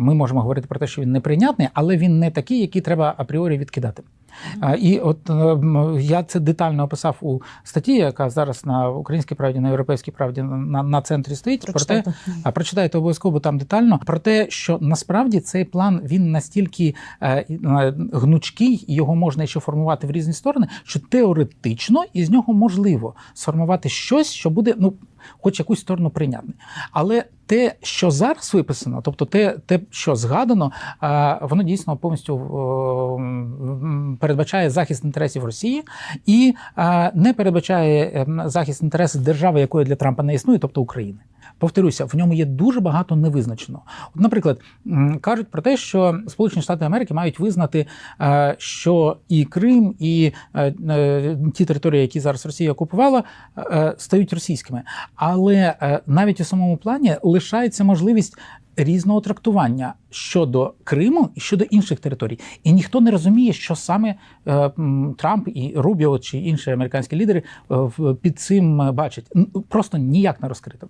ми можемо говорити про те, що він неприйнятний, але він не такий, який треба апріорі відкидати. І от е, я це детально описав у статті, яка зараз на українській правді, на європейській правді на, на центрі стоїть. Про те, Прочитайте. а прочитайте обов'язково там детально про те, що насправді цей план він настільки е, е, гнучкий, і його можна ще формувати в різні сторони, що теоретично із нього можливо сформувати щось, що буде ну. Хоч якусь сторону прийнятний. Але те, що зараз виписано, тобто те, те що згадано, е, воно дійсно повністю е, передбачає захист інтересів Росії і е, не передбачає ем, захист інтересів держави, якої для Трампа не існує, тобто України. Повторюся, в ньому є дуже багато невизначеного. От, наприклад, кажуть про те, що Сполучені Штати Америки мають визнати, е, що і Крим, і е, е, ті території, які зараз Росія окупувала, стають російськими. Але навіть у самому плані лишається можливість. Різного трактування щодо Криму і щодо інших територій, і ніхто не розуміє, що саме Трамп і Рубіо чи інші американські лідери під цим бачать. Просто ніяк не розкрито.